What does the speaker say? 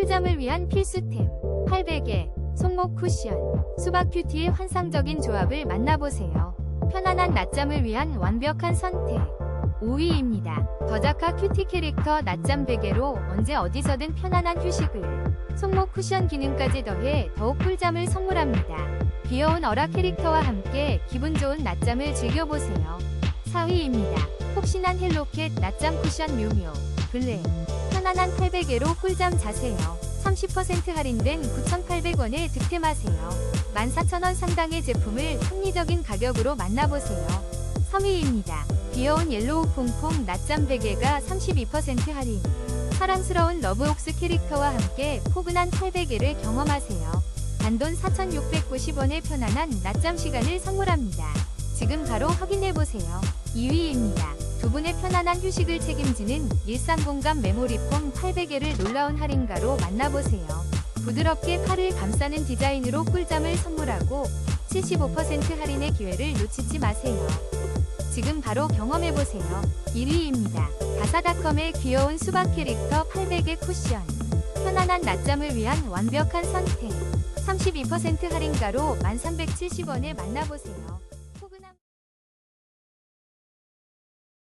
꿀잠을 위한 필수템 800에 손목 쿠션 수박 큐티의 환상적인 조합을 만나보세요. 편안한 낮잠을 위한 완벽한 선택 5위입니다. 더자카 큐티 캐릭터 낮잠 베개로 언제 어디서든 편안한 휴식을 손목 쿠션 기능까지 더해 더욱 꿀잠을 선물합니다. 귀여운 어라 캐릭터와 함께 기분 좋은 낮잠을 즐겨보세요. 4위입니다. 폭신한 헬로켓 낮잠 쿠션 묘묘 블랙 편안한 800개로 꿀잠 자세요. 30% 할인된 9,800원에 득템하세요. 14,000원 상당의 제품을 합리적인 가격으로 만나보세요. 3위입니다. 귀여운 옐로우 퐁퐁 낮잠 베개가 32% 할인. 사랑스러운 러브옥스 캐릭터와 함께 포근한 800개를 경험하세요. 단돈 4,690원의 편안한 낮잠 시간을 선물합니다. 지금 바로 확인해보세요. 2위입니다. 두 분의 편안한 휴식을 책임지는 일상공감 메모리폼 800개를 놀라운 할인가로 만나보세요. 부드럽게 팔을 감싸는 디자인으로 꿀잠을 선물하고 75% 할인의 기회를 놓치지 마세요. 지금 바로 경험해보세요. 1위입니다. 다사닷컴의 귀여운 수박 캐릭터 800의 쿠션. 편안한 낮잠을 위한 완벽한 선택. 32% 할인가로 1370원에 만나보세요.